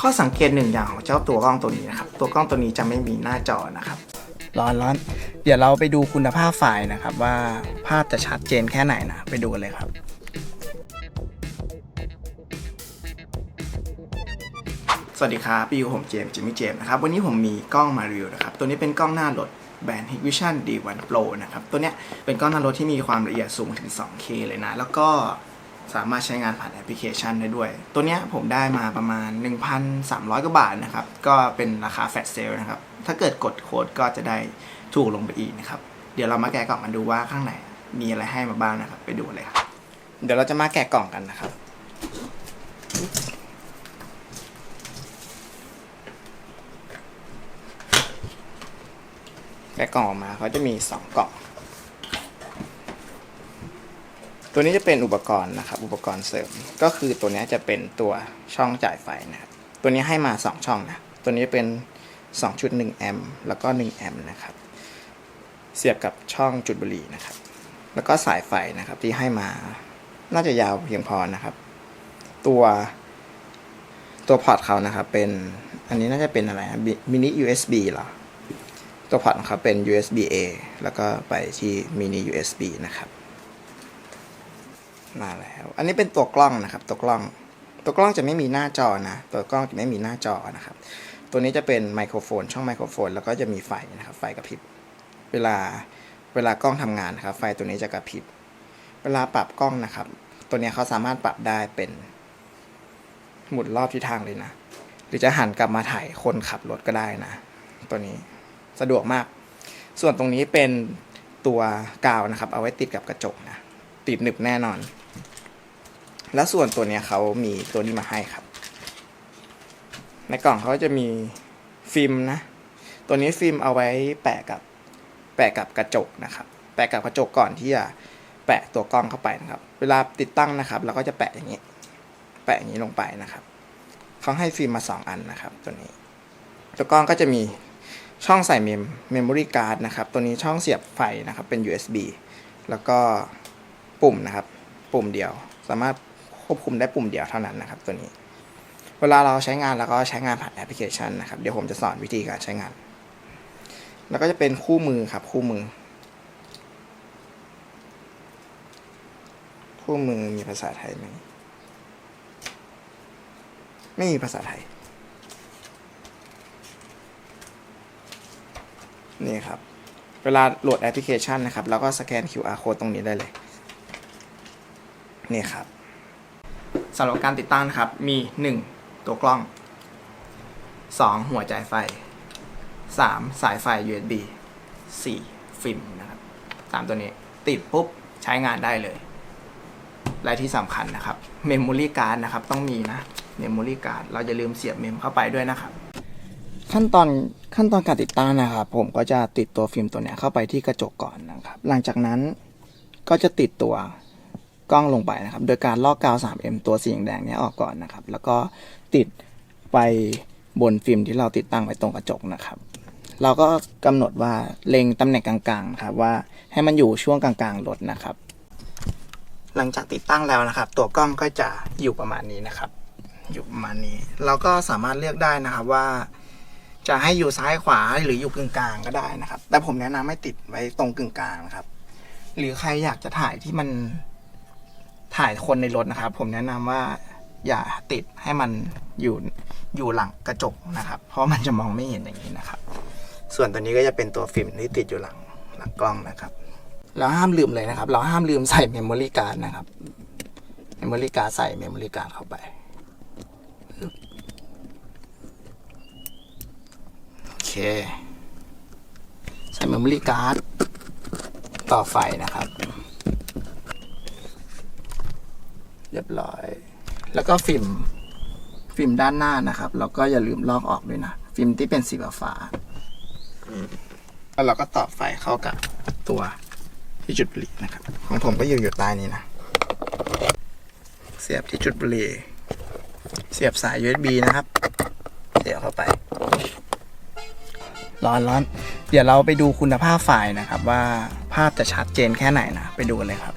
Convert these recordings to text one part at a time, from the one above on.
ข้อสังเกตหนึ่งอย่างของเจ้าตัวกล้องตัวนี้นะครับ ตัวกล้องตัวนี้จะไม่มีหน้าจอนะครับ ร้อนร้อนเดี๋ยวเราไปดูคุณภาพไฟล์นะครับ ว่าภาพจะชัดเจนแค่ไหนนะ ไปดูกันเลยครับสวัสดีครับพี่ยูผมเจมส์จิมมี่เจมส์นะครับ วันนี้ผมมีกล้องมารีวิวนะครับ ตัวนี้เป็นกล้องหน้ารถแบรนด์ Hikvision D1 Pro นะครับ ตัวเนี้ยเป็นกล้องหน้ารถที่มีความละเอียดสูงถึง 2K เลยนะ แล้วก็ สามารถใช้งานผ่านแอปพลิเคชันได้ด้วย ตัวเนี้ยผมได้มาประมาณ 1,300 กว่าบาทนะครับ ก็เป็นราคาแฟลชเซลนะครับ ถ้าเกิดกดโค้ดก็จะได้ถูกลงไปอีกนะครับ เดี๋ยวเรามาแกะกล่องกันดูว่าข้างในมีอะไรให้มาบ้างนะครับ ไปดูเลยครับ เดี๋ยวเราจะมาแกะกล่องกันนะครับ แกะกล่องออกมาเขาจะมี 2 กล่อง ตัวนี้จะเป็นอุปกรณ์นะครับ อุปกรณ์เสริม ก็คือตัวนี้จะเป็นตัวช่องจ่ายไฟนะครับ ตัวนี้ให้มา 2 ช่องนะ ตัวนี้เป็น 2.1 แอมป์แล้วก็ 1 แอมป์นะครับ เสียบกับช่องจุดบุหรี่นะครับ แล้วก็สายไฟนะครับที่ให้มา น่าจะยาวเพียงพอนะครับ ตัวตัวพอร์ตเขานะครับเป็น อันนี้น่าจะเป็นอะไรนะมินิ USB เหรอ ตัวพอร์ตของเขาเป็น USB A แล้วก็ไปที่ mini USB นะครับ มาแล้ว อันนี้เป็นตัวกล้องนะครับ ตัวกล้อง ตัวกล้องจะไม่มีหน้าจอนะ ตัวกล้องจะไม่มีหน้าจอนะครับ ตัวนี้จะเป็นไมโครโฟน ช่องไมโครโฟน แล้วก็จะมีไฟนะครับ ไฟกระพริบ เวลา เวลากล้องทำงานนะครับ ไฟตัวนี้จะกระพริบ เวลาปรับกล้องนะครับ ตัวนี้เขาสามารถปรับได้เป็น หมุนรอบทิศทางเลยนะ หรือจะหันกลับมาถ่ายคนขับรถก็ได้นะ ตัวนี้สะดวกมาก ส่วนตรงนี้เป็นตัวกาวนะครับ เอาไว้ติดกับกระจกนะ ติดหนึบแน่นอน และส่วนตัวเนี้ยเขามีตัวนี้มาให้ครับ ในกล่องเขาจะมีฟิล์มนะ ตัวนี้ฟิล์มเอาไว้แปะกับแปะกับกระจกนะครับ แปะกับกระจกก่อนที่จะแปะตัวกล้องเข้าไปนะครับ เวลาติดตั้งนะครับ เราก็จะแปะอย่างนี้ แปะอย่างนี้ลงไปนะครับเขาให้ฟิล์มมาสองอันนะครับ ตัวนี้ ตัวกล้องก็จะมีช่องใส่เมมเมมโมรี่การ์ดนะครับ ตัวนี้ช่องเสียบไฟนะครับเป็น USB แล้วก็ปุ่มนะครับ ปุ่มเดียว สามารถ ควบคุมได้ปุ่มเดียวเท่านั้นนะครับตัวนี้ เวลาเราใช้งานแล้วก็ใช้งานผ่านแอปพลิเคชันนะครับ เดี๋ยวผมจะสอนวิธีการใช้งาน แล้วก็จะเป็นคู่มือครับคู่มือ คู่มือมีภาษาไทยไหมไม่มีภาษาไทย นี่ครับ เวลาโหลดแอปพลิเคชันนะครับแล้วก็สแกน QR code ตรงนี้ได้เลย นี่ครับ สำหรับการติดตั้งนะครับ มี 1 ตัวกล้อง 2 หัวจ่ายไฟ 3 สายไฟ USB 4 ฟิล์มนะครับสามตัวนี้ติดปุ๊บใช้งานได้เลยและที่สำคัญนะครับ Memory Card นะครับต้องมีนะ Memory Card เราจะลืมเสียบเมมเข้าไปด้วยนะครับ ขั้นตอนขั้นตอนการติดตั้งนะครับผมก็จะติดตัวฟิล์มตัวนี้เข้าไปที่กระจกก่อนนะครับ หลังจากนั้นก็จะติดตัว กล้องลงไปนะครับ โดยการลอกกาว 3M ตัวสีแดงนี้ออกก่อนนะครับ แล้วก็ติดไปบนฟิล์มที่เราติดตั้งไว้ตรงกระจกนะครับ เราก็กำหนดว่าเล็งตำแหน่งกลางๆครับว่าให้มันอยู่ช่วงกลางๆรถนะครับ หลังจากติดตั้งแล้วนะครับ ตัวกล้องก็จะอยู่ประมาณนี้นะครับ อยู่ประมาณนี้ เราก็สามารถเลือกได้นะครับว่า จะให้อยู่ซ้ายขวาหรืออยู่กึ่งกลางก็ได้นะครับ แต่ผมแนะนำให้ติดไว้ตรงกึ่งกลางนะครับ หรือใครอยากจะถ่ายที่มัน ถ่ายคนในรถนะครับ ผมแนะนำว่าอย่าติดให้มันอยู่อยู่หลังกระจกนะครับ เพราะมันจะมองไม่เห็นอย่างนี้นะครับ ส่วนตัวนี้ก็จะเป็นตัวฟิล์มที่ติดอยู่หลังหลังกล้องนะครับเราห้ามลืมเลยนะครับ เราห้ามลืมใส่เมมโมรี่การ์ดนะครับเมมโมรี่การ์ดใส่เมมโมรี่การ์ดเข้าไปโอเค ใส่เมมโมรี่การ์ดต่อไฟนะครับ เรียบร้อย แล้วก็ฟิล์มฟิล์มด้านหน้านะครับเราก็อย่าลืมลอกออกด้วยนะ ฟิล์มที่เป็นสีฟ้าๆแล้วเราก็ต่อไฟเข้ากับตัวที่จุดบุหรี่นะครับ ของผมก็อยู่อยู่ใต้นี้นะ เสียบที่จุดบุหรี่เสียบสาย USB นะครับ เสียบเข้าไป ร้อนร้อน เดี๋ยวเราไปดูคุณภาพไฟล์นะครับ ว่าภาพจะชัดเจนแค่ไหนนะ ไปดูกันเลยครับ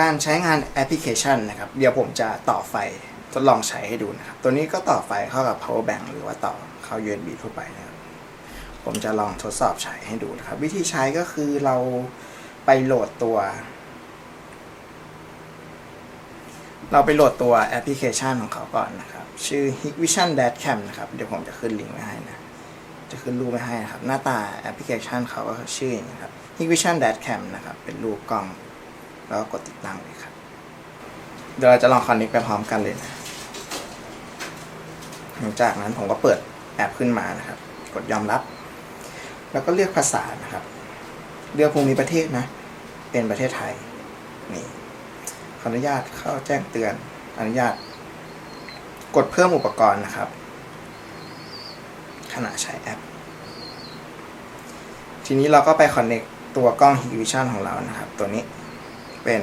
การใช้งานแอปพลิเคชันนะครับ เดี๋ยวผมจะต่อไฟทดลองใช้ให้ดูนะครับ ตัวนี้ก็ต่อไฟเข้ากับ power bank หรือว่าต่อเข้า USB ทั่วไปนะครับ ผมจะลองทดสอบใช้ให้ดูนะครับ วิธีใช้ก็คือเราไปโหลดตัว เราไปโหลดตัวแอปพลิเคชันของเขาก่อนนะครับ ชื่อ Hikvision Dashcam นะครับ เดี๋ยวผมจะขึ้นลิงก์ไว้ให้นะ จะขึ้นรูปไว้ให้นะครับ หน้าตาแอปพลิเคชันเขาก็ชื่ออย่างนี้ครับ Hikvision Dashcam นะครับ เป็นรูปกล้อง แล้วก็กดติดตั้งเลยครับ เดี๋ยวเราจะลองคอนเนคไปพร้อมกันเลยนะหลังจากนั้นผมก็เปิดแอปขึ้นมานะครับ กดยอมรับ แล้วก็เลือกภาษานะครับ เลือกภูมิประเทศนะ เป็นประเทศไทย นี่ ขออนุญาตเข้าแจ้งเตือน อนุญาต กดเพิ่มอุปกรณ์นะครับ ขณะใช้แอป ทีนี้เราก็ไป connect ตัวกล้อง Hikvision ของเรานะครับ ตัวนี้ เป็น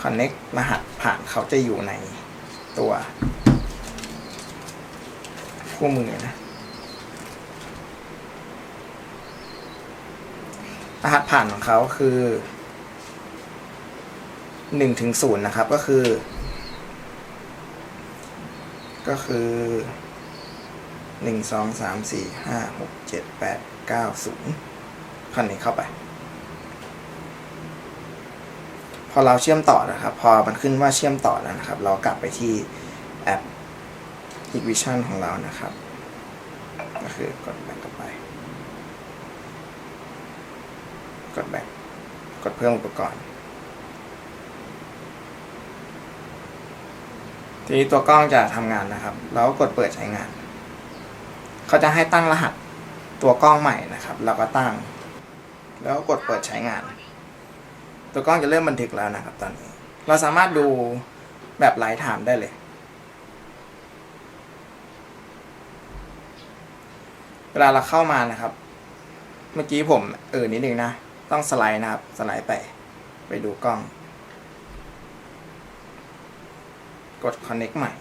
connect รหัสผ่านเขาจะอยู่ในตัวคู่มือนะรหัสผ่านของเขาคือหนึ่งถึงศูนย์นะครับก็คือ ก็คือหนึ่งสองสามสี่ห้าหกเจ็ดแปดเก้าศูนย์คันนี้เข้าไป พอเราเชื่อมต่อนะครับ พอมันขึ้นว่าเชื่อมต่อแล้วนะครับ เรากลับไปที่แอป Hikvision ของเรานะครับ ก็คือกดแบ็กกลับไป กดแบ็กกดเพิ่มอุปกรณ์ทีนี้ตัวกล้องจะทำงานนะครับ เราก็กดเปิดใช้งาน เขาจะให้ตั้งรหัสตัวกล้องใหม่นะครับ เราก็ตั้ง แล้วก็กดเปิดใช้งาน ตัวกล้องจะเริ่มบันทึกแล้วนะครับตอนนี้ เราสามารถดูแบบไลฟ์ไทม์ได้เลย เวลาเราเข้ามานะครับ เมื่อกี้ผมเออนิดนึงนะ ต้องสไลด์นะครับ สไลด์ไป ไปดูกล้อง กด connect ใหม่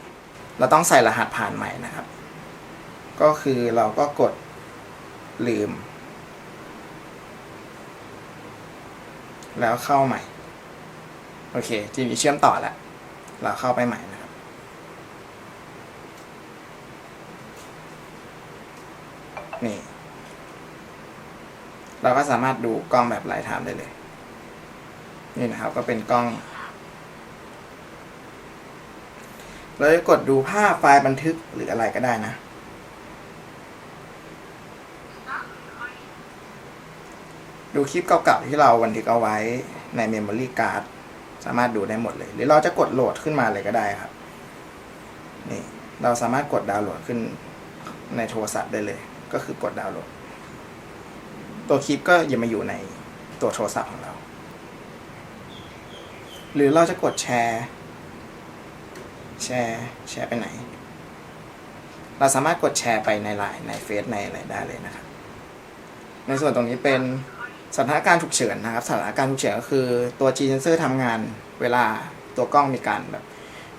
เราต้องใส่รหัสผ่านใหม่นะครับ ก็คือเราก็กดลืม แล้วเข้าใหม่ โอเค ทีนี้เชื่อมต่อแล้ว เราเข้าไปใหม่นะครับ นี่ เราก็สามารถดูกล้องแบบไลฟ์ไทม์ได้เลย นี่นะครับ ก็เป็นกล้อง เราจะกดดูภาพไฟล์บันทึกหรืออะไรก็ได้นะ ดูคลิปเก่าๆที่เราบันทึกเอาไว้ใน Memory Card สามารถดูได้หมดเลย หรือเราจะกดโหลดขึ้นมาเลยก็ได้ครับ นี่เราสามารถกดดาวน์โหลดขึ้นในโทรศัพท์ได้เลย ก็คือกดดาวน์โหลด ตัวคลิปก็ยังมาอยู่ในตัวโทรศัพท์ของเรา หรือเราจะกดแชร์ แชร์ แชร์ไปไหน เราสามารถกดแชร์ไปในไลน์ในเฟซในอะไรได้เลยนะครับ ในส่วนตรงนี้เป็น สถานการณ์ฉุกเฉินนะครับสถานการณ์ฉุกเฉินก็คือตัว G sensor ทำงานเวลาตัวกล้องมีการแบบ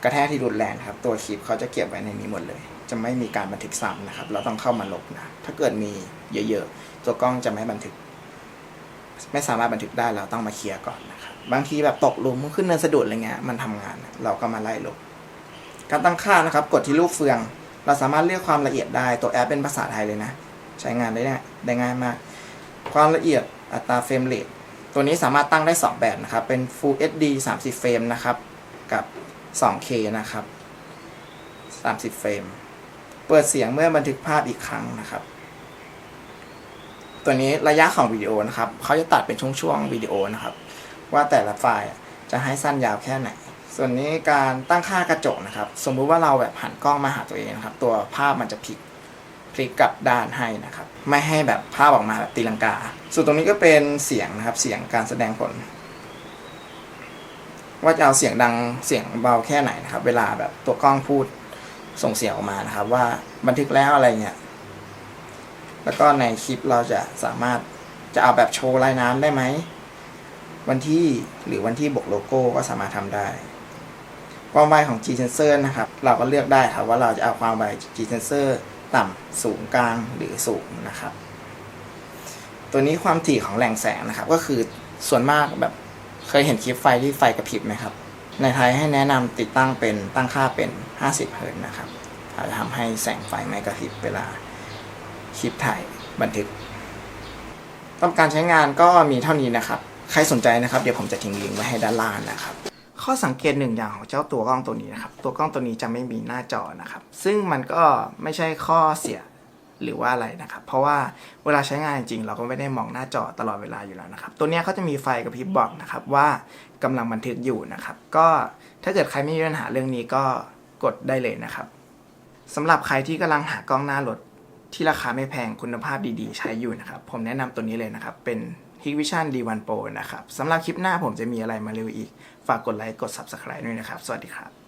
กระแทกที่รุนแรงนครับ ตัวคลิปเขาจะเก็บไว้ในนี้หมดเลย จะไม่มีการบันทึกซ้ำนะครับ เราต้องเข้ามาลบนะ ถ้าเกิดมีเยอะๆ ตัวกล้องจะไม่บันทึก ไม่สามารถบันทึกได้เราต้องมาเคลียร์ก่อนนะครับ บางทีแบบตกหลุมขึ้นเนินสะดุดอะไรเงี้ยมันทำงาน เราก็มาไล่ลบ การตั้งค่านะครับ กดที่รูปเฟือง เราสามารถเลือกความละเอียดได้ ตัวแอปเป็นภาษาไทยเลยนะ ใช้งานได้ง่ายได้ง่ายมาก ความละเอียด อัตราเฟรมเรทตัวนี้สามารถตั้งได้ 2 แบบนะครับ เป็น Full HD 30 เฟรมนะครับ กับ 2K นะครับ 30 เฟรม เปิดเสียงเมื่อบันทึกภาพอีกครั้งนะครับ ตัวนี้ระยะของวิดีโอนะครับ เขาจะตัดเป็นช่วงๆวิดีโอนะครับ ว่าแต่ละไฟล์จะให้สั้นยาวแค่ไหน ส่วนนี้การตั้งค่ากระจกนะครับ สมมุติว่าเราแบบหันกล้องมาหาตัวเองนะครับ ตัวภาพมันจะพลิก พลิกกลับด้านให้นะครับ ไม่ให้แบบภาพออกมาแบบตีลังกา ส่วนตรงนี้ก็เป็นเสียงนะครับเสียงการแสดงผล ว่าจะเอาเสียงดังเสียงเบาแค่ไหนนะครับ เวลาแบบตัวกล้องพูดส่งเสียงออกมานะครับ ว่าบันทึกแล้วอะไรเงี้ยแล้วก็ในคลิปเราจะสามารถจะเอาแบบโชว์ลายน้ำได้ไหมวันที่หรือวันที่บวกโลโก้ก็สามารถทำได้ ความไวของ G sensor นะครับ เราก็เลือกได้ครับว่าเราจะเอาความไว G sensor ต่ำสูงกลางหรือสูงนะครับ ตัวนี้ความถี่ของแหล่งแสงนะครับ ก็คือส่วนมากแบบเคยเห็นคลิปไฟที่ไฟกระพริบไหมครับ ในไทยให้แนะนำติดตั้งเป็นตั้งค่าเป็น 50 เฮิร์ตนะครับอาจจะทำให้แสงไฟไม่กระพริบเวลาคลิปถ่ายบันทึก ต้องการใช้งานก็มีเท่านี้นะครับ ใครสนใจนะครับ เดี๋ยวผมจะทิ้งลิงก์ไว้ให้ด้านล่างนะครับ ข้อสังเกตหนึ่งอย่างของเจ้าตัวกล้องตัวนี้นะครับ ตัวกล้องตัวนี้จะไม่มีหน้าจอนะครับ ซึ่งมันก็ไม่ใช่ข้อเสียหรือว่าอะไรนะครับ เพราะว่าเวลาใช้งานจริงเราก็ไม่ได้มองหน้าจอตลอดเวลาอยู่แล้วนะครับ ตัวนี้เขาจะมีไฟกระพริบบอกนะครับว่ากำลังบันทึกอยู่นะครับ ก็ถ้าเกิดใครไม่มีปัญหาเรื่องนี้ก็กดได้เลยนะครับสำหรับใครที่กำลังหากล้องหน้ารถที่ราคาไม่แพงคุณภาพดีๆ ใช้อยู่นะครับ ผมแนะนำตัวนี้เลยนะครับเป็น Hikvision D1 Pro นะครับสำหรับคลิปหน้าผมจะมีอะไรมาเร็วอีก ฝากกดไลค์กด Subscribe ด้วยนะครับ สวัสดีครับ